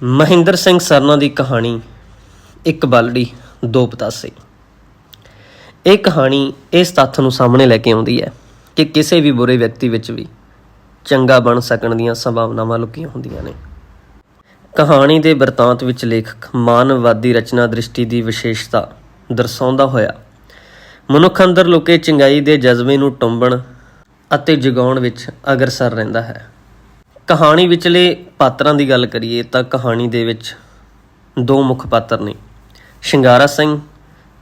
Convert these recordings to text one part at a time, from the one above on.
ਮਹਿੰਦਰ ਸਿੰਘ ਸਰਨਾ ਦੀ ਕਹਾਣੀ, ਇੱਕ ਬਲੜੀ, ਦੋ ਪਤਾਸੇ। ਇਹ ਕਹਾਣੀ ਇਸ ਤੱਥ ਨੂੰ ਸਾਹਮਣੇ ਲੈ ਕੇ ਆਉਂਦੀ ਹੈ ਕਿ ਕਿਸੇ ਵੀ ਬੁਰੇ ਵਿਅਕਤੀ ਵਿੱਚ ਵੀ ਚੰਗਾ ਬਣ ਸਕਣ ਦੀਆਂ ਸੰਭਾਵਨਾਵਾਂ ਲੁਕੀਆਂ ਹੁੰਦੀਆਂ ਨੇ। ਕਹਾਣੀ ਦੇ ਬਿਰਤਾਂਤ ਵਿੱਚ ਲੇਖਕ ਮਾਨਵਵਾਦੀ ਰਚਨਾ ਦ੍ਰਿਸ਼ਟੀ ਦੀ ਵਿਸ਼ੇਸ਼ਤਾ ਦਰਸਾਉਂਦਾ ਹੋਇਆ, ਮਨੁੱਖ ਅੰਦਰ ਲੁਕੇ ਚੰਗਾਈ ਦੇ ਜਜ਼ਬੇ ਨੂੰ ਟੁੰਬਣ ਅਤੇ ਜਗਾਉਣ ਵਿੱਚ ਅਗਰਸਰ ਰਹਿੰਦਾ ਹੈ। ਕਹਾਣੀ ਵਿਚਲੇ ਪਾਤਰਾਂ ਦੀ ਗੱਲ ਕਰੀਏ ਤਾਂ ਕਹਾਣੀ ਦੇ ਵਿੱਚ ਦੋ ਮੁੱਖ ਪਾਤਰ ਨੇ, ਸ਼ਿੰਗਾਰਾ ਸਿੰਘ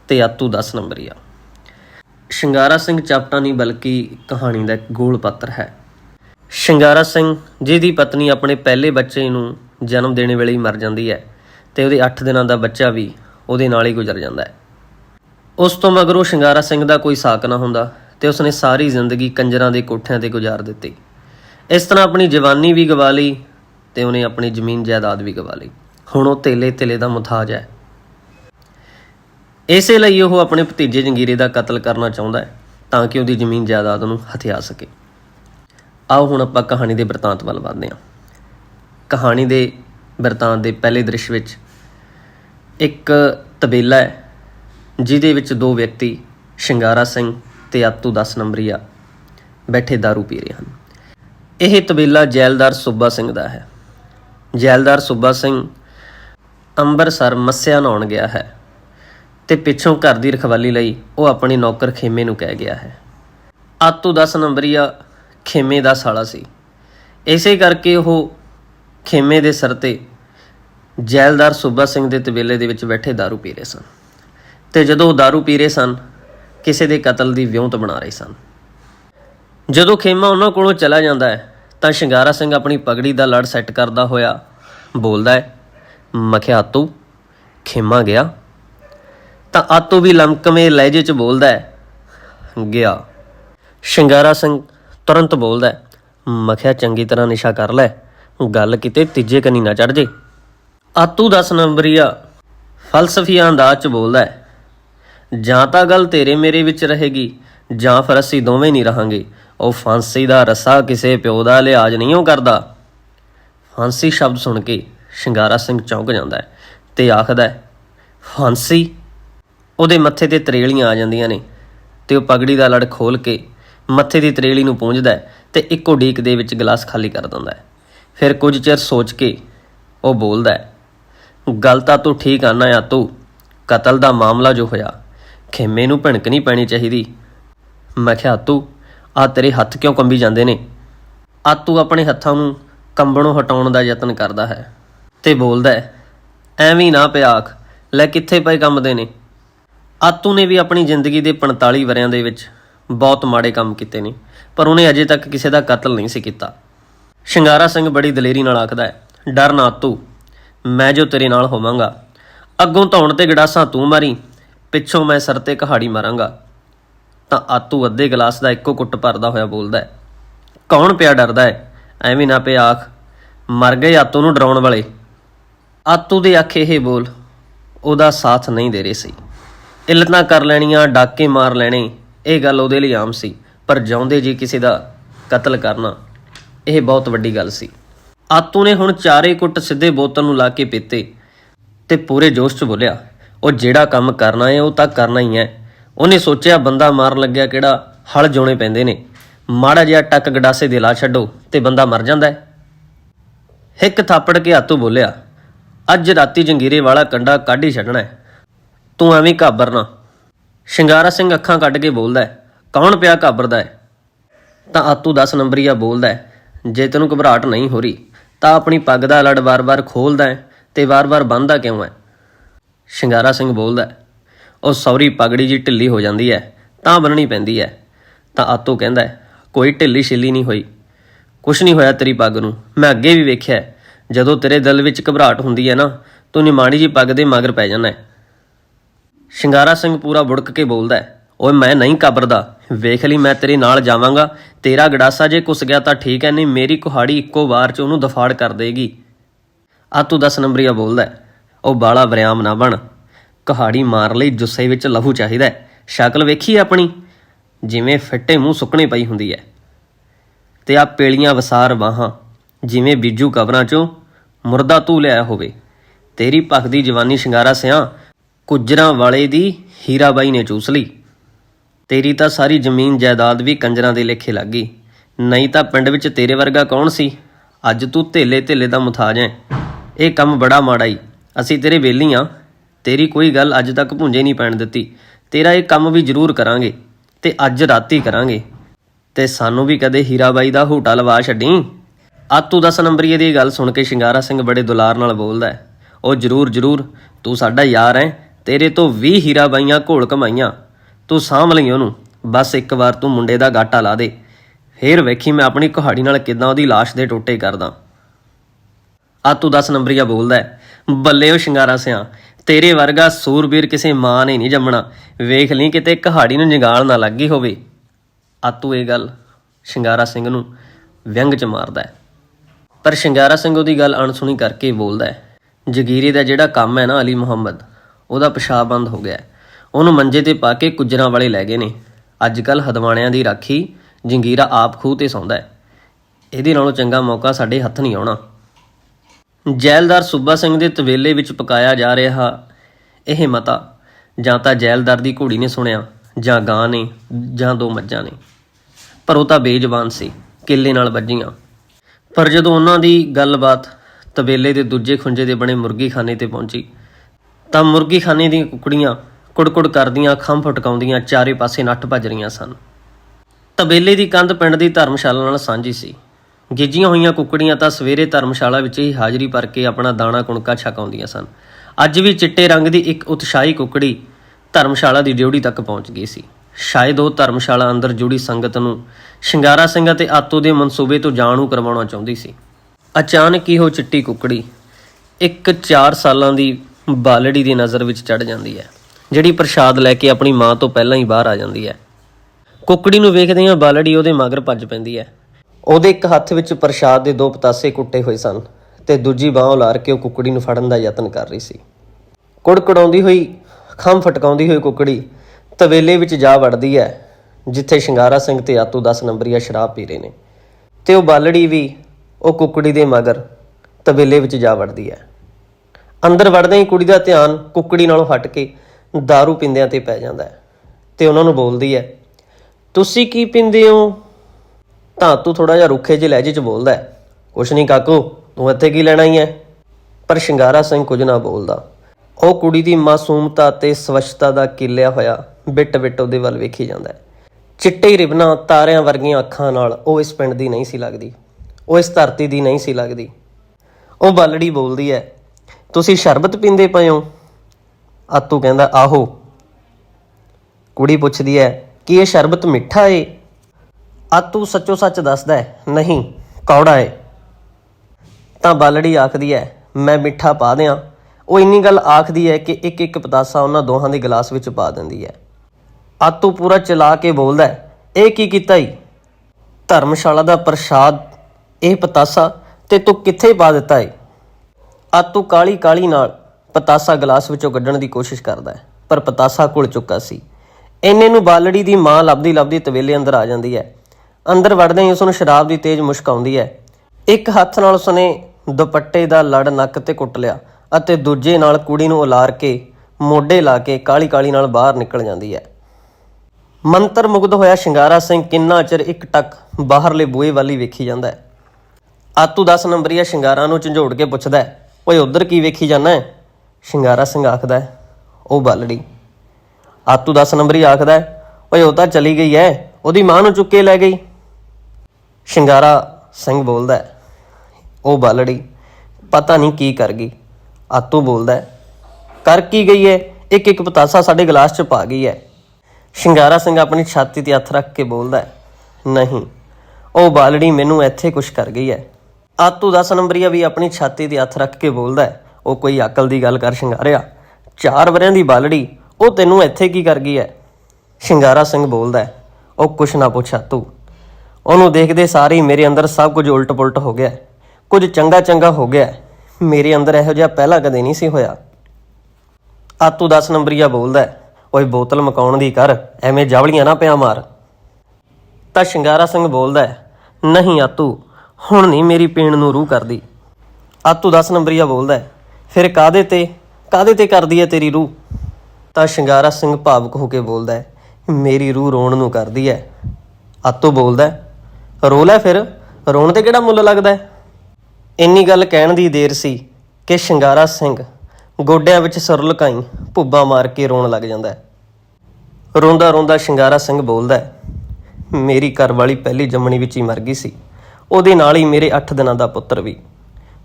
ਤੇ ਆਤੂ 10 ਨੰਬਰੀਆ। ਸ਼ਿੰਗਾਰਾ ਸਿੰਘ ਚਾਪਟਾ ਨਹੀਂ ਬਲਕਿ ਕਹਾਣੀ ਦਾ ਇੱਕ ਗੋਲ ਪਾਤਰ ਹੈ। ਸ਼ਿੰਗਾਰਾ ਸਿੰਘ, ਜਿਹਦੀ ਪਤਨੀ ਆਪਣੇ ਪਹਿਲੇ ਬੱਚੇ ਨੂੰ ਜਨਮ ਦੇਣ ਵੇਲੇ ਹੀ ਮਰ ਜਾਂਦੀ ਹੈ ਤੇ ਉਹਦੇ 8 ਦਿਨਾਂ ਦਾ ਬੱਚਾ ਵੀ ਉਹਦੇ ਨਾਲ ਹੀ ਗੁਜ਼ਰ ਜਾਂਦਾ ਹੈ। ਉਸ ਤੋਂ ਮਗਰੋਂ ਸ਼ਿੰਗਾਰਾ ਸਿੰਘ ਦਾ ਕੋਈ ਸਾਕ ਨਾ ਹੁੰਦਾ ਤੇ ਉਸਨੇ ਸਾਰੀ ਜ਼ਿੰਦਗੀ ਕੰਜਰਾਂ ਦੇ ਕੋਠਿਆਂ ਤੇ ਗੁਜ਼ਾਰ ਦਿੱਤੀ। ਇਸ ਤਰ੍ਹਾਂ ਆਪਣੀ ਜਵਾਨੀ ਵੀ ਗਵਾ ਲਈ ਤੇ ਉਹਨੇ ਆਪਣੀ ਜ਼ਮੀਨ ਜਾਇਦਾਦ ਵੀ ਗਵਾ ਲਈ। ਹੁਣ ਉਹ ਤੇਲੇ ਤੇਲੇ ਦਾ ਮੁਤਾਜ ਹੈ। ਇਸੇ ਲਈ ਉਹ ਆਪਣੇ ਭਤੀਜੇ ਜੰਗੀਰੇ ਦਾ ਕਤਲ ਕਰਨਾ ਚਾਹੁੰਦਾ ਹੈ ਤਾਂ ਕਿ ਉਹਦੀ ਜ਼ਮੀਨ ਜਾਇਦਾਦ ਨੂੰ ਹਥਿਆ ਸਕੇ। ਆਓ ਹੁਣ ਆਪਾਂ ਕਹਾਣੀ ਦੇ ਬਿਰਤਾਂਤ ਵੱਲ ਵਧਦੇ ਹਾਂ। ਕਹਾਣੀ ਦੇ ਬਿਰਤਾਂਤ ਦੇ ਪਹਿਲੇ ਦ੍ਰਿਸ਼ ਵਿੱਚ ਇੱਕ ਤਬੇਲਾ ਹੈ, ਜਿਹਦੇ ਵਿੱਚ ਦੋ ਵਿਅਕਤੀ ਸ਼ਿੰਗਾਰਾ ਸਿੰਘ ਤੇ ਆਤੂ 10 ਨੰਬਰੀਆ ਬੈਠੇ दारू ਪੀ ਰਹੇ ਹਨ। ਇਹ ਤਬੇਲਾ ਜੈਲਦਾਰ ਸੁੱਬਾ ਸਿੰਘ ਦਾ ਹੈ ਜੈਲਦਾਰ ਸੁੱਬਾ ਸਿੰਘ ਅੰਮ੍ਰਿਤਸਰ ਮੱਸਿਆ ਨਹਾਉਣ ਗਿਆ ਹੈ ਤੇ ਪਿੱਛੋਂ ਘਰ ਦੀ ਰਖਵਾਲੀ ਲਈ ਉਹ ਆਪਣੀ ਨੌਕਰ ਖੇਮੇ ਨੂੰ ਕਹਿ ਗਿਆ ਹੈ ਆਤੂ 10 ਨੰਬਰੀਆ ਖੇਮੇ ਦਾ ਸਾਲਾ ਸੀ ਇਸੇ ਕਰਕੇ ਉਹ ਖੇਮੇ ਦੇ ਸਿਰ ਤੇ ਜੈਲਦਾਰ ਸੁੱਬਾ ਸਿੰਘ ਦੇ ਤਬੇਲੇ ਦੇ ਵਿੱਚ ਬੈਠੇ दारू ਪੀ ਰਹੇ ਸਨ ਤੇ ਜਦੋਂ ਉਹ दारू ਪੀ ਰਹੇ ਸਨ ਕਿਸੇ ਦੇ ਕਤਲ ਦੀ ਵਿਉਂਤ ਬਣਾ ਰਹੇ ਸਨ ਜਦੋਂ ਖੇਮਾ ਉਹਨਾਂ ਕੋਲੋਂ ਚਲਾ ਜਾਂਦਾ ਹੈ, ਤਾਂ ਸ਼ਿੰਗਾਰਾ ਸਿੰਘ ਆਪਣੀ ਪਗੜੀ ਦਾ ਲੜ ਸੈੱਟ ਕਰਦਾ ਹੋਇਆ ਬੋਲਦਾ ਹੈ, ਮਖਿਆ ਆਤੂ, ਖੇਮਾ ਗਿਆ? ਤਾਂ ਆਤੂ ਵੀ ਲਮਕਵੇਂ ਲਹਿਜੇ 'ਚ ਬੋਲਦਾ ਹੈ, ਗਿਆ। ਸ਼ਿੰਗਾਰਾ ਸਿੰਘ ਤੁਰੰਤ ਬੋਲਦਾ ਹੈ, ਮਖਿਆ ਚੰਗੀ ਤਰ੍ਹਾਂ ਨਿਸ਼ਾ ਕਰ ਲੈ, ਗੱਲ ਕਿਤੇ ਤੀਜੇ ਕਨੀ ਨਾ ਚੜ ਜੇ। ਆਤੂ 10 ਨੰਬਰੀਆ ਫਲਸਫੀ ਅੰਦਾਜ਼ 'ਚ ਬੋਲਦਾ ਹੈ, ਜਾਂ ਤਾਂ ਗੱਲ ਤੇਰੇ ਮੇਰੇ ਵਿੱਚ ਰਹੇਗੀ, ਜਾਂ ਫਿਰ ਅਸੀਂ ਦੋਵੇਂ ਨਹੀਂ ਰਹਾਂਗੇ। ਉਹ ਫਾਂਸੀ ਦਾ ਰਸਾ ਕਿਸੇ ਪਿਓ ਦਾ ਲਿਹਾਜ਼ ਨਹੀਂ ਉਹ ਕਰਦਾ। ਫਾਂਸੀ ਸ਼ਬਦ ਸੁਣ ਕੇ ਸ਼ਿੰਗਾਰਾ ਸਿੰਘ ਚੌਂਕ ਜਾਂਦਾ ਹੈ ਤੇ ਆਖਦਾ ਹੈ, ਫਾਂਸੀ? ਉਹਦੇ ਮੱਥੇ ਤੇ ਤਰੇਲੀਆਂ ਆ ਜਾਂਦੀਆਂ ਨੇ ਤੇ ਉਹ ਪਗੜੀ ਦਾ ਲੜ ਖੋਲ ਕੇ ਮੱਥੇ ਦੀ ਤਰੇਲੀ ਨੂੰ ਪੂੰਝਦਾ ਹੈ ਤੇ ਇੱਕੋ ਡੀਕ ਦੇ ਵਿੱਚ ਗਲਾਸ ਖਾਲੀ ਕਰ ਦਿੰਦਾ ਹੈ। ਫਿਰ ਕੁਝ ਚਿਰ ਸੋਚ ਕੇ ਉਹ ਬੋਲਦਾ ਹੈ, ਗੱਲ ਤਾਂ ਤੂੰ ਠੀਕ ਆਨਾ ਆ, ਤੂੰ ਕਤਲ ਦਾ ਮਾਮਲਾ ਜੋ ਹੋਇਆ, ਖੇਮੇ ਨੂੰ ਭਿਣਕ ਨਹੀਂ ਪੈਣੀ ਚਾਹੀਦੀ। ਮੈਂ ਕਿਹਾ, ਤੂੰ ਆ ਤੇਰੇ ਹੱਥ ਕਿਉਂ ਕੰਬੀ ਜਾਂਦੇ ਨੇ? ਆਤੂ ਆਪਣੇ ਹੱਥਾਂ ਨੂੰ ਕੰਬਣੋਂ ਹਟਾਉਣ ਦਾ ਯਤਨ ਕਰਦਾ ਹੈ ਤੇ ਬੋਲਦਾ ਹੈ, ਐਵੇਂ ਹੀ ਨਾ ਪਿਆਖ ਲੈ ਕਿੱਥੇ ਪਏ ਕੰਬਦੇ ਨੇ? ਆਤੂ ਨੇ ਵੀ ਆਪਣੀ ਜ਼ਿੰਦਗੀ ਦੇ 45 ਵਰਿਆਂ ਦੇ ਵਿੱਚ ਬਹੁਤ ਮਾੜੇ ਕੰਮ ਕੀਤੇ ਨੇ, ਪਰ ਉਹਨੇ ਅਜੇ ਤੱਕ ਕਿਸੇ ਦਾ ਕਤਲ ਨਹੀਂ ਸੀ ਕੀਤਾ। ਸ਼ਿੰਗਾਰਾ ਸਿੰਘ ਬੜੀ ਦਲੇਰੀ ਨਾਲ ਆਖਦਾ ਹੈ, ਡਰ ਨਾ ਆਤੂ ਮੈਂ ਜੋ ਤੇਰੇ ਨਾਲ ਹੋਵਾਂਗਾ, ਅੱਗੋਂ ਧੌਣ ਤੇ ਗੜਾਸਾਂ ਤੂੰ ਮਾਰੀ, ਪਿੱਛੋਂ ਮੈਂ ਸਰ ਤੇ ਕਹਾੜੀ ਮਾਰਾਂਗਾ। ਤਾਂ ਆਤੂ ਅੱਧੇ ਗਲਾਸ ਦਾ ਇੱਕੋ ਕੁੱਟ ਭਰਦਾ ਹੋਇਆ ਬੋਲਦਾ ਹੈ। ਕੌਣ ਪਿਆ ਡਰਦਾ ਹੈ? ਐਵੇਂ ਨਾ ਪਿਆ ਆਖ। ਮਰ ਗਏ ਆਤੂ ਨੂੰ ਡਰਾਉਣ ਵਾਲੇ। ਆਤੂ ਦੇ ਆਖੇ ਇਹ ਬੋਲ, ਉਹਦਾ ਸਾਥ ਨਹੀਂ ਦੇ ਰਹੇ ਸੀ। ਇਲਤਾਂ ਕਰ ਲੈਣੀਆਂ, ਡਾਕੇ ਮਾਰ ਲੈਣੇ, ਇਹ ਗੱਲ ਉਹਦੇ ਲਈ ਆਮ ਸੀ। ਪਰ ਜਾਉਂਦੇ ਜੀ ਕਿਸੇ ਦਾ ਕਤਲ ਕਰਨਾ, ਇਹ ਬਹੁਤ ਵੱਡੀ ਗੱਲ ਸੀ। ਆਤੂ ਨੇ ਹੁਣ ਚਾਰੇ ਕੁੱਟ ਸਿੱਧੇ ਬੋਤਲ ਨੂੰ ਲਾ ਕੇ ਪੀਤੇ ਤੇ ਪੂਰੇ ਜੋਸ਼ 'ਚ ਬੋਲਿਆ, ਉਹ ਜਿਹੜਾ ਕੰਮ ਕਰਨਾ ਹੈ, ਉਹ ਤਾਂ ਕਰਨਾ ਹੀ ਹੈ। ਉਹਨੇ ਸੋਚਿਆ ਬੰਦਾ ਮਾਰਨ ਲੱਗਿਆ ਕਿਹੜਾ, ਹਲ ਜੋਣੇ ਪੈਂਦੇ ਨੇ। ਮਾੜਾ ਜਿਹਾ ਟੱਕ ਗਡਾਸੇ ਦੇ ਲਾ ਛੱਡੋ ਤੇ ਬੰਦਾ ਮਰ ਜਾਂਦਾ ਹੈ। ਹਿੱਕ ਥਾਪੜ ਕੇ ਆਤੂ ਬੋਲਿਆ, ਅੱਜ ਰਾਤੀ ਜੰਗੀਰੇ ਵਾਲਾ ਕੰਡਾ ਕੱਢ ਹੀ ਛੱਡਣਾ ਹੈ। ਤੂੰ ਐਵੇਂ ਘਾਬਰਨਾ ਸ਼ਿੰਗਾਰਾ ਸਿੰਘ ਅੱਖਾਂ ਕੱਢ ਕੇ ਬੋਲਦਾ ਕੌਣ ਪਿਆ ਘਾਬਰਦਾ ਹੈ? ਤਾਂ ਆਤੂ 10 ਨੰਬਰੀਆ ਬੋਲਦਾ ਜੇ ਤੈਨੂੰ ਘਬਰਾਹਟ ਨਹੀਂ ਹੋ ਰਹੀ, ਤਾਂ ਆਪਣੀ ਪੱਗ ਦਾ ਲੜ ਵਾਰ-ਵਾਰ ਖੋਲਦਾ ਹੈ ਤੇ ਵਾਰ-ਵਾਰ ਬੰਨਦਾ ਕਿਉਂ ਹੈ? ਸ਼ਿੰਗਾਰਾ ਸਿੰਘ ਬੋਲਦਾ ਉਹ ਸੌਰੀ ਪਗੜੀ ਜੀ ਢਿੱਲੀ ਹੋ ਜਾਂਦੀ ਹੈ, ਤਾਂ ਬੰਨਣੀ ਪੈਂਦੀ ਹੈ। ਤਾਂ ਆਤੂ ਕਹਿੰਦਾ ਕੋਈ ਢਿੱਲੀ ਛਿੱਲੀ ਨਹੀਂ ਹੋਈ। ਕੁਛ ਨਹੀਂ ਹੋਇਆ ਤੇਰੀ ਪੱਗ ਨੂੰ। ਮੈਂ ਅੱਗੇ ਵੀ ਵੇਖਿਆ ਜਦੋਂ ਤੇਰੇ ਦਿਲ ਵਿੱਚ ਘਬਰਾਹਟ ਹੁੰਦੀ ਹੈ ਨਾ, ਤੂੰ ਨਿਮਾਣੀ ਜੀ ਪੱਗ ਦੇ ਮਗਰ ਪੈ ਜਾਂਦਾ ਹੈ। ਸ਼ਿੰਗਾਰਾ ਸਿੰਘ ਪੂਰਾ ਬੁੜਕ ਕੇ ਬੋਲਦਾ ਹੈ, ਓਏ, ਮੈਂ ਨਹੀਂ ਕਾਬਰਦਾ। ਵੇਖ ਲਈ, ਮੈਂ ਤੇਰੇ ਨਾਲ ਜਾਵਾਂਗਾ। ਤੇਰਾ ਗੜਾਸਾ ਜੇ ਕੁਸ ਗਿਆ ਤਾਂ ਠੀਕ ਹੈ, ਨਹੀਂ ਮੇਰੀ ਕੁਹਾੜੀ ਇੱਕੋ ਵਾਰ ਚ ਉਹਨੂੰ ਦਫਾੜ ਕਰ ਦੇਗੀ। ਆ ਤੂੰ 10 ਨੰਬਰੀਆ ਬੋਲਦਾ ਉਹ ਬਾਲਾ ਵਰਿਆਮ ਨਾ ਬਣ। ਕਹਾੜੀ ਮਾਰ ਲਈ ਜੁੱਸੇ ਵਿੱਚ ਲਹੂ ਚਾਹੀਦਾ ਹੈ। ਸ਼ਕਲ ਵੇਖੀ ਆਪਣੀ? ਜਿਵੇਂ ਫਿੱਟੇ ਮੂੰਹ ਸੁੱਕਣੇ ਪਈ ਹੁੰਦੀ ਹੈ। ਤੇ ਆ ਪੇਲੀਆਂ ਵਸਾਰ ਬਾਹਾਂ, ਜਿਵੇਂ ਬੀਜੂ ਕਬਰਾਂ ਚੋਂ ਮੁਰਦਾ ਤੂੰ ਲਿਆ ਹੋਵੇ। ਤੇਰੀ ਭਖਦੀ ਜਵਾਨੀ ਸ਼ਿੰਗਾਰਾ ਸਿਆਂ, ਕੁਜਰਾਂ ਵਾਲੇ ਦੀ ਹੀਰਾਬਾਈ ਨੇ ਚੂਸ ਲਈ। ਤੇਰੀ ਤਾਂ ਸਾਰੀ ਜ਼ਮੀਨ ਜਾਇਦਾਦ ਵੀ ਕੰਜਰਾਂ ਦੇ ਲੇਖੇ ਲੱਗ ਗਈ। ਨਹੀਂ ਤਾਂ ਪਿੰਡ ਵਿੱਚ ਤੇਰੇ ਵਰਗਾ ਕੌਣ ਸੀ? ਅੱਜ ਤੂੰ ਧੇਲੇ ਧੇਲੇ ਦਾ ਮੁਥਾਜ ਹੈ। ਇਹ ਕੰਮ ਬੜਾ ਮਾੜਾ ਈ। ਅਸੀਂ ਤੇਰੇ ਵੇਲੀ ਆ। ਤੇਰੀ ਕੋਈ ਗੱਲ ਅੱਜ ਤੱਕ ਭੁੰਜੇ ਨਹੀਂ ਪੈਣ ਦਿੱਤੀ। ਤੇਰਾ ਇਹ ਕੰਮ ਵੀ ਜ਼ਰੂਰ ਕਰਾਂਗੇ ਤੇ ਅੱਜ ਰਾਤੀ ਕਰਾਂਗੇ। ਤੇ ਸਾਨੂੰ ਵੀ ਕਦੇ ਹੀਰਾਬਾਈ ਦਾ ਹੂਟਾ ਲਵਾ ਛੱਡੀ। ਆਤੂ ਦਸ ਨੰਬਰੀਏ ਦੀ ਗੱਲ ਸੁਣ ਕੇ ਸ਼ਿੰਗਾਰਾ ਸਿੰਘ ਬੜੇ ਦੁਲਾਰ ਨਾਲ ਬੋਲਦਾ ਹੈ। ਉਹ ਜ਼ਰੂਰ ਜ਼ਰੂਰ, ਤੂੰ ਸਾਡਾ ਯਾਰ ਹੈ। ਤੇਰੇ ਤੋਂ 20 ਹੀਰਾਬਾਈਆਂ ਘੋਲ ਕਮਾਈਆਂ। ਤੂੰ ਸਾਂਭ ਲਈ ਉਹਨੂੰ। ਬਸ ਇੱਕ ਵਾਰ ਤੂੰ ਮੁੰਡੇ ਦਾ ਗਾਟਾ ਲਾ ਦੇ। ਫੇਰ ਵੇਖੀ ਮੈਂ ਆਪਣੀ ਕੁਹਾੜੀ ਨਾਲ ਕਿਦਾਂ ਉਹਦੀ ਲਾਸ਼ ਦੇ ਟੋਟੇ ਕਰਦਾ। ਆਤੂ 10 ਨੰਬਰੀਆ ਬੋਲਦਾ ਹੈ। ਬੱਲੇ ਉਹ ਸ਼ਿੰਗਾਰਾ ਸਿਆਂ ਤੇਰੇ ਵਰਗਾ ਸੂਰਬੀਰ ਕਿਸੇ ਮਾਂ ਨੇ ਨਹੀਂ ਜੰਮਣਾ। ਵੇਖ ਲਈ ਕਿਤੇ ਕਹਾੜੀ ਨੂੰ ਜੰਗਾਲ ਨਾ ਲੱਗੀ ਹੋਵੇ। ਆਤੂ ਇਹ ਗੱਲ ਸ਼ਿੰਗਾਰਾ ਸਿੰਘ ਨੂੰ ਵਿਅੰਗ ਚ ਮਾਰਦਾ ਹੈ। ਪਰ ਸ਼ਿੰਗਾਰਾ ਸਿੰਘ ਉਹਦੀ ਗੱਲ ਅਣਸੁਣੀ ਕਰਕੇ ਬੋਲਦਾ ਹੈ। ਜਗੀਰੇ ਦਾ ਜਿਹੜਾ ਕੰਮ ਹੈ ਨਾ ਅਲੀ ਮੁਹੰਮਦ, ਉਹਦਾ ਪਿਸ਼ਾਬ ਬੰਦ ਹੋ ਗਿਆ ਉਹਨੂੰ ਮੰਜੇ ਤੇ ਪਾ ਕੇ ਕੁਜਰਾਂ ਵਾਲੇ ਲੈ ਗਏ ਨੇ। ਅੱਜ ਕੱਲ ਹਦਵਾਣਿਆਂ ਦੀ ਰਾਖੀ ਜੰਗੀਰਾ ਆਪ ਖੂਹ ਤੇ ਸੌਂਦਾ ਹੈ। ਇਹਦੇ ਨਾਲੋਂ ਚੰਗਾ ਮੌਕਾ ਸਾਡੇ ਹੱਥ ਨਹੀਂ ਆਉਣਾ। ਜੈਲਦਾਰ ਸੂਬਾ ਸਿੰਘ ਦੇ ਤਵੇਲੇ ਵਿੱਚ ਪਕਾਇਆ ਜਾ ਰਿਹਾ ਇਹ ਮਤਾ ਜਾਂ ਤਾਂ ਜੈਲਦਾਰ ਦੀ ਘੋੜੀ ਨੇ ਸੁਣਿਆ ਜਾਂ ਗਾਂ ਨੇ ਜਾਂ ਦੋ ਮੱਝਾਂ ਨੇ। ਪਰ ਉਹ ਤਾਂ ਬੇਜ਼ਬਾਨ ਸੀ, ਕਿੱਲੇ ਨਾਲ ਵੱਜੀਆਂ। ਪਰ ਜਦੋਂ ਉਹਨਾਂ ਦੀ ਗੱਲਬਾਤ ਤਬੇਲੇ ਦੇ ਦੂਜੇ ਖੁੰਝੇ ਦੇ ਬਣੇ ਮੁਰਗੀਖਾਨੇ ਤੇ ਪਹੁੰਚੀ, ਤਾਂ ਮੁਰਗੀਖਾਨੇ ਦੀਆਂ ਕੁਕੜੀਆਂ ਕੁੜਕੁੜ ਕਰਦੀਆਂ ਖੰਭ ਫਟਕਾਉਂਦੀਆਂ ਚਾਰੇ ਪਾਸੇ ਨੱਠ ਭੱਜ ਰਹੀਆਂ ਸਨ। ਤਬੇਲੇ ਦੀ ਕੰਧ ਪਿੰਡ ਦੀ ਧਰਮਸ਼ਾਲਾ ਨਾਲ ਸਾਂਝੀ ਸੀ। ਗਿੱਜੀਆਂ ਹੋਈਆਂ ਕੁਕੜੀਆਂ ਤਾਂ ਸਵੇਰੇ ਧਰਮਸ਼ਾਲਾ ਵਿੱਚ ਹੀ ਹਾਜ਼ਰੀ ਭਰ ਕੇ ਆਪਣਾ ਦਾਣਾ ਕੁਣਕਾ ਛਕਾਉਂਦੀਆਂ ਸਨ। ਅੱਜ ਵੀ ਚਿੱਟੇ ਰੰਗ ਦੀ ਇੱਕ ਉਤਸ਼ਾਹੀ ਕੁਕੜੀ ਧਰਮਸ਼ਾਲਾ ਦੀ ਡਿਊਟੀ ਤੱਕ ਪਹੁੰਚ ਗਈ ਸੀ। ਸ਼ਾਇਦ ਉਹ ਧਰਮਸ਼ਾਲਾ ਅੰਦਰ ਜੁੜੀ ਸੰਗਤ ਨੂੰ ਸ਼ਿੰਗਾਰਾ ਸਿੰਘ ਅਤੇ ਆਤੋ ਦੇ ਮਨਸੂਬੇ ਤੋਂ ਜਾਣੂ ਕਰਵਾਉਣਾ ਚਾਹੁੰਦੀ ਸੀ। ਅਚਾਨਕ ਹੀ ਉਹ ਚਿੱਟੀ ਕੁਕੜੀ ਇੱਕ 4 ਸਾਲਾਂ ਦੀ ਬਾਲੜੀ ਦੀ ਨਜ਼ਰ ਵਿੱਚ ਚੜ ਜਾਂਦੀ ਹੈ, ਜਿਹੜੀ ਪ੍ਰਸ਼ਾਦ ਲੈ ਕੇ ਆਪਣੀ ਮਾਂ ਤੋਂ ਪਹਿਲਾਂ ਹੀ ਬਾਹਰ ਆ ਜਾਂਦੀ ਹੈ। ਕੁੱਕੜੀ ਨੂੰ ਵੇਖਦਿਆਂ ਬਾਲੜੀ ਉਹਦੇ ਮਗਰ ਭੱਜ ਪੈਂਦੀ ਹੈ। ਉਹਦੇ ਇੱਕ ਹੱਥ ਵਿੱਚ ਪ੍ਰਸ਼ਾਦ ਦੇ ਦੋ ਪਤਾਸੇ ਕੁੱਟੇ ਹੋਏ ਸਨ ਤੇ ਦੂਜੀ ਬਾਹ ਉਲਾਰ ਕੇ ਉਹ ਕੁੱਕੜੀ ਨੂੰ ਫੜਨ ਦਾ ਯਤਨ ਕਰ ਰਹੀ ਸੀ। ਕੁੜਕੜਾਉਂਦੀ ਹੋਈ ਖੰਮ ਫਟਕਾਉਂਦੀ ਹੋਈ ਕੁੱਕੜੀ ਤਵੇਲੇ ਵਿੱਚ ਜਾ ਵੜਦੀ ਹੈ, ਜਿੱਥੇ ਸ਼ਿੰਗਾਰਾ ਸਿੰਘ ਤੇ ਆਤੂ 10 ਨੰਬਰੀਆ ਸ਼ਰਾਬ ਪੀ ਰਹੇ ਨੇ। ਤੇ ਉਹ ਬਾਲੜੀ ਵੀ, ਉਹ ਕੁੱਕੜੀ ਦੇ ਮਗਰ ਤਵੇਲੇ ਵਿੱਚ ਜਾ ਵੜਦੀ ਹੈ। ਅੰਦਰ ਵੜਦੇ ਹੀ ਕੁੜੀ ਦਾ ਧਿਆਨ ਕੁੱਕੜੀ ਨਾਲੋਂ ਹਟ ਕੇ दारू ਪਿੰਦਿਆਂ ਤੇ ਪੈ ਜਾਂਦਾ ਹੈ ਤੇ ਉਹਨਾਂ ਨੂੰ ਬੋਲਦੀ ਹੈ, ਤੁਸੀਂ ਕੀ ਪਿੰਦੇ ਹੋ? ਤਾਂ ਤੂੰ ਥੋੜਾ ਜਿਹਾ ਰੁੱਖੇ ਜਿਹੇ ਲਹਿਜੇ 'ਚ ਬੋਲਦਾ ਹੈ। ਕੁਛ ਨਹੀਂ ਕਾਕੂ, ਤੂੰ ਇੱਥੇ ਕੀ ਲੈਣਾ ਹੀ ਹੈ? ਪਰ ਸ਼ਿੰਗਾਰਾ ਸਿੰਘ ਕੁਝ ਨਾ ਬੋਲਦਾ। ਉਹ ਕੁੜੀ ਦੀ ਮਾਸੂਮਤਾ ਤੇ ਸਵੱਛਤਾ ਦਾ ਕਿਲਿਆ ਹੋਇਆ ਬਿੱਟ ਬਿੱਟ ਉਹਦੇ ਵੱਲ ਵੇਖੀ ਜਾਂਦਾ ਹੈ। ਚਿੱਟੇ ਰਿਬਨਾਂ ਤਾਰਿਆਂ ਵਰਗੀਆਂ ਅੱਖਾਂ ਨਾਲ ਉਹ ਇਸ ਪਿੰਡ ਦੀ ਨਹੀਂ ਸੀ ਲੱਗਦੀ। ਉਹ ਇਸ ਧਰਤੀ ਦੀ ਨਹੀਂ ਸੀ ਲੱਗਦੀ। ਉਹ ਬਾਲੜੀ ਬੋਲਦੀ ਹੈ, ਤੁਸੀਂ ਸ਼ਰਬਤ ਪੀਂਦੇ ਪਏ ਹੋ? ਆਤੂ ਕਹਿੰਦਾ, ਆਹੋ। ਕੁੜੀ ਪੁੱਛਦੀ ਹੈ, ਕਿ ਇਹ ਸ਼ਰਬਤ ਮਿੱਠਾ ਏ? ਆਤੂ ਸੱਚੋ ਸੱਚ ਦੱਸਦਾ ਹੈ, ਨਹੀਂ, ਕੌੜਾ ਏ ਤਾਂ ਬਾਲੜੀ ਆਖਦੀ ਹੈ, ਮੈਂ ਮਿੱਠਾ ਪਾ ਦਿਆਂ। ਉਹ ਇੰਨੀ ਗੱਲ ਆਖਦੀ ਹੈ ਕਿ ਇੱਕ ਇੱਕ ਪਤਾਸਾ ਉਹਨਾਂ ਦੋਹਾਂ ਦੇ ਗਲਾਸ ਵਿੱਚ ਪਾ ਦਿੰਦੀ ਹੈ। ਆਤੂ ਪੂਰਾ ਚਲਾ ਕੇ ਬੋਲਦਾ ਹੈ, ਇਹ ਕੀ ਕੀਤਾ ਈ? ਧਰਮਸ਼ਾਲਾ ਦਾ ਪ੍ਰਸ਼ਾਦ, ਇਹ ਪਤਾਸਾ, ਤੇ ਤੂੰ ਕਿੱਥੇ ਪਾ ਦਿੱਤਾ ਏ ਆਤੂ ਕਾਲੀ ਕਾਲੀ ਨਾਲ ਪਤਾਸਾ ਗਲਾਸ ਵਿੱਚੋਂ ਕੱਢਣ ਦੀ ਕੋਸ਼ਿਸ਼ ਕਰਦਾ ਹੈ, ਪਰ ਪਤਾਸਾ ਘੁਲ ਚੁੱਕਾ ਸੀ। ਇੰਨੇ ਨੂੰ ਬਾਲੜੀ ਦੀ ਮਾਂ ਲੱਭਦੀ ਲੱਭਦੀ ਤਵੇਲੇ ਅੰਦਰ ਆ ਜਾਂਦੀ ਹੈ। ਅੰਦਰ ਵੜਦੇ ਹੀ ਉਸ ਨੂੰ ਸ਼ਰਾਬ ਦੀ ਤੇਜ਼ ਮੁਸ਼ਕ ਆਉਂਦੀ ਹੈ। ਇੱਕ ਹੱਥ ਨਾਲ ਉਸਨੇ ਦੁਪੱਟੇ ਦਾ ਲੜ ਨੱਕ ਤੇ ਕੁੱਟ ਲਿਆ ਅਤੇ ਦੂਜੇ ਨਾਲ ਕੁੜੀ ਨੂੰ ਉਲਾਰ ਕੇ ਮੋਢੇ ਲਾ ਕੇ ਕਾਲੀ ਕਾਲੀ ਨਾਲ ਬਾਹਰ ਨਿਕਲ ਜਾਂਦੀ ਹੈ। ਮੰਤਰ ਮੁਗਧ ਹੋਇਆ ਸ਼ਿੰਗਾਰਾ ਸਿੰਘ ਕਿੰਨਾ ਚਿਰ ਇੱਕ ਟੱਕ ਬਾਹਰਲੇ ਬੂਹੇ ਵਾਲੀ ਵੇਖੀ ਜਾਂਦਾ ਹੈ। ਆਤੂ 10 ਨੰਬਰੀਆ ਸ਼ਿੰਗਾਰਾ ਨੂੰ ਝੰਜੋੜ ਕੇ ਪੁੱਛਦਾ ਹੈ, ਓਏ ਉਧਰ ਕੀ ਵੇਖੀ ਜਾਂਦਾ ਹੈ? ਸ਼ਿੰਗਾਰਾ ਸਿੰਘ ਆਖਦਾ ਹੈ, ਉਹ ਬਾਲੜੀ। ਆਤੂ 10 ਨੰਬਰੀ ਆਖਦਾ ਹੈ, ਓਏ ਉਹ ਤਾਂ ਚਲੀ ਗਈ ਐ ਉਹਦੀ ਮਾਂ ਨੂੰ ਚੁੱਕ ਕੇ ਲੈ ਗਈ। ਸ਼ਿੰਗਾਰਾ ਸਿੰਘ ਬੋਲਦਾ ਹੈ। ਉਹ ਬਾਲੜੀ ਪਤਾ ਨਹੀਂ ਕੀ ਕਰ ਗਈ, ਆਤੂ ਬੋਲਦਾ ਹੈ, ਕਰ ਕੀ ਗਈ ਹੈ ਇੱਕ ਇੱਕ ਪਤਾਸਾ ਸਾਡੇ ਗਲਾਸ 'ਚ ਪਾ ਗਈ ਹੈ ਸ਼ਿੰਗਾਰਾ ਸਿੰਘ ਆਪਣੀ ਛਾਤੀ ਤੇ ਹੱਥ ਰੱਖ ਕੇ ਬੋਲਦਾ ਹੈ, ਨਹੀਂ, ਉਹ ਬਾਲੜੀ ਮੈਨੂੰ ਇੱਥੇ ਕੁਛ ਕਰ ਗਈ ਹੈ ਆਤੂ 10 ਨੰਬਰੀਆ ਵੀ ਆਪਣੀ ਛਾਤੀ ਤੇ ਹੱਥ ਰੱਖ ਕੇ ਬੋਲਦਾ ਹੈ, ਉਹ ਕੋਈ ਅਕਲ ਦੀ ਗੱਲ ਕਰ ਸ਼ਿੰਗਾਰਿਆ, ਚਾਰ ਵਰਿਆਂ ਦੀ ਬਾਲੜੀ, ਉਹ ਤੈਨੂੰ ਇੱਥੇ ਕੀ ਕਰ ਗਈ ਹੈ ਸ਼ਿੰਗਾਰਾ ਸਿੰਘ ਬੋਲਦਾ ਹੈ, ਉਹ ਕੁਛ ਨਾ ਪੁੱਛ ਤੂੰ ਉਹਨੂੰ ਦੇਖਦੇ ਸਾਰੇ ਹੀ ਮੇਰੇ ਅੰਦਰ ਸਭ ਕੁਝ ਉਲਟ-ਪੁਲਟ ਹੋ ਗਿਆ। ਕੁਝ ਚੰਗਾ-ਚੰਗਾ ਹੋ ਗਿਆ। ਮੇਰੇ ਅੰਦਰ ਇਹੋ ਜਿਹਾ ਪਹਿਲਾਂ ਕਦੇ ਨਹੀਂ ਸੀ ਹੋਇਆ। ਆਤੂ 10 ਨੰਬਰੀਆ ਬੋਲਦਾ ਹੈ, ਓਏ ਬੋਤਲ ਮਕਾਉਣ ਦੀ ਕਰ ਐਵੇਂ ਜਾਵਲੀਆਂ ਨਾ ਪਿਆ ਮਾਰ। ਤਾਂ ਸ਼ਿੰਗਾਰਾ ਸਿੰਘ ਬੋਲਦਾ ਨਹੀਂ ਆਤੂ ਹੁਣ ਨਹੀਂ ਮੇਰੀ ਪੀਣ ਨੂੰ ਰੂਹ ਕਰਦੀ। ਆਤੂ 10 ਨੰਬਰੀਆ ਬੋਲਦਾ ਫਿਰ ਕਾਦੇ ਤੇ ਕਾਦੇ ਤੇ ਕਰਦੀ ਹੈ ਤੇਰੀ ਰੂਹ? ਤਾਂ ਸ਼ਿੰਗਾਰਾ ਸਿੰਘ ਭਾਵਕ ਹੋ ਕੇ ਬੋਲਦਾ ਮੇਰੀ ਰੂਹ ਰੋਣ ਨੂੰ ਕਰਦੀ ਹੈ। ਆਤੂ ਬੋਲਦਾ ਰੋ ਲੈ ਫਿਰ। ਰੋਣ ਤੇ ਕਿਹੜਾ ਮੁੱਲ ਲੱਗਦਾ ਹੈ? ਇੰਨੀ ਗੱਲ ਕਹਿਣ ਦੀ ਦੇਰ ਸੀ ਕਿ ਸ਼ਿੰਗਾਰਾ ਸਿੰਘ ਗੋਡਿਆਂ ਵਿੱਚ ਸੁਰ ਲੁਕਾਈ ਭੁੱਬਾ ਮਾਰ ਕੇ ਰੋਣ ਲੱਗ ਜਾਂਦਾ ਹੈ। ਰੋਂਦਾ ਰੋਂਦਾ ਸ਼ਿੰਗਾਰਾ ਸਿੰਘ ਬੋਲਦਾ ਹੈ, ਮੇਰੀ ਘਰਵਾਲੀ ਪਹਿਲੀ ਜੰਮਣੀ ਵਿੱਚ ਹੀ ਮਰ ਗਈ ਸੀ। ਉਹਦੇ ਨਾਲ ਹੀ ਮੇਰੇ 8 ਦਿਨਾਂ ਦਾ ਪੁੱਤਰ ਵੀ।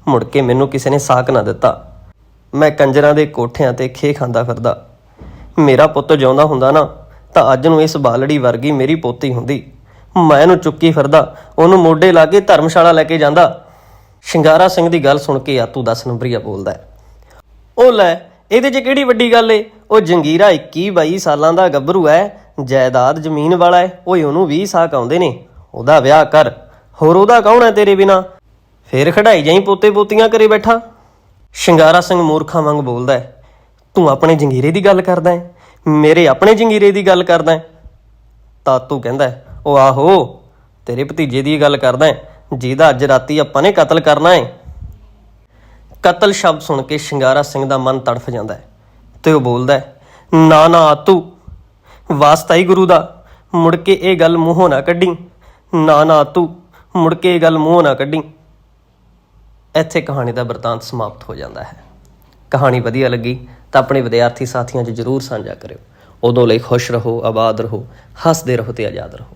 ਮੁੜ ਕੇ ਮੈਨੂੰ ਕਿਸੇ ਨੇ ਸਾਕ ਨਾ ਦਿੱਤਾ। ਮੈਂ ਕੰਜਰਾਂ ਦੇ ਕੋਠਿਆਂ ਤੇ ਖੇ ਖਾਂਦਾ ਫਿਰਦਾ। ਮੇਰਾ ਪੁੱਤ ਜਿਉਂਦਾ ਹੁੰਦਾ ਨਾ, ਤਾਂ ਅੱਜ ਨੂੰ ਇਸ ਬਾਲੜੀ ਵਰਗੀ ਮੇਰੀ ਪੋਤੀ ਹੁੰਦੀ। ਮੈਂ ਇਹਨੂੰ ਚੁੱਕੀ ਫਿਰਦਾ, ਉਹਨੂੰ ਮੋਢੇ ਲਾ ਕੇ ਧਰਮਸ਼ਾਲਾ ਲੈ ਕੇ ਜਾਂਦਾ। ਸ਼ਿੰਗਾਰਾ ਸਿੰਘ ਦੀ ਗੱਲ ਸੁਣ ਕੇ ਆਤੂ 10 ਨੰਬਰੀਆ ਬੋਲਦਾ ਉਹ ਲੈ, ਇਹਦੇ 'ਚ ਕਿਹੜੀ ਵੱਡੀ ਗੱਲ ਏ? ਉਹ ਜੰਗੀਰਾ 21 22 ਸਾਲਾਂ ਦਾ ਗੱਭਰੂ ਐ ਜਾਇਦਾਦ ਜ਼ਮੀਨ ਵਾਲਾ ਐ ਓਏ ਉਹਨੂੰ 20 ਸਾਕ ਆਉਂਦੇ ਨੇ, ਉਹਦਾ ਵਿਆਹ ਕਰ। ਹੋਰ ਉਹਦਾ ਕੌਣ ਐ ਤੇਰੇ ਬਿਨਾ? ਫੇਰ ਖੜਾਈ ਜਾਈ ਪੋਤੇ ਪੋਤੀਆਂ ਕਰੇ ਬੈਠਾ। ਸ਼ਿੰਗਾਰਾ ਸਿੰਘ ਮੂਰਖਾਂ ਵਾਂਗ ਬੋਲਦਾ ਤੂੰ ਆਪਣੇ ਜੰਗੀਰੇ ਦੀ ਗੱਲ ਕਰਦਾ ਹੈ? ਮੇਰੇ ਆਪਣੇ ਜੰਗੀਰੇ ਦੀ ਗੱਲ ਕਰਦਾ ਹੈ? ਤਾਤੂ ਕਹਿੰਦਾ ਉਹ ਆਹੋ, ਤੇਰੇ ਭਤੀਜੇ ਦੀ ਗੱਲ ਕਰਦਾ ਹੈ ਜਿਹਦਾ ਅੱਜ ਰਾਤੀ ਆਪਾਂ ਨੇ ਕਤਲ ਕਰਨਾ ਹੈ ਕਤਲ ਸ਼ਬਦ ਸੁਣ ਕੇ ਸ਼ਿੰਗਾਰਾ ਸਿੰਘ ਦਾ ਮਨ ਤੜਫ ਜਾਂਦਾ ਹੈ ਤੇ ਉਹ ਬੋਲਦਾ ਹੈ ਨਾ ਨਾ, ਆਤੂ ਵਾਸਤਾ ਹੀ ਗੁਰੂ ਦਾ, ਮੁੜ ਕੇ ਇਹ ਗੱਲ ਮੂੰਹੋਂ ਨਾ ਕੱਢੀ। ਨਾ ਨਾ, ਆਤੂ, ਮੁੜ ਕੇ ਇਹ ਗੱਲ ਮੂੰਹੋਂ ਨਾ ਕੱਢੀ। ਇੱਥੇ ਕਹਾਣੀ ਦਾ ਵਰਤਾਂਤ ਸਮਾਪਤ ਹੋ ਜਾਂਦਾ ਹੈ। ਕਹਾਣੀ ਵਧੀਆ ਲੱਗੀ ਤਾਂ ਆਪਣੇ ਵਿਦਿਆਰਥੀ ਸਾਥੀਆਂ 'ਚ ਜਰੂਰ ਸਾਂਝਾ ਕਰਿਓ। ਉਦੋਂ ਲਈ ਖੁਸ਼ ਰਹੋ, ਆਬਾਦ ਰਹੋ, ਹੱਸਦੇ ਰਹੋ ਤੇ ਆਜ਼ਾਦ ਰਹੋ।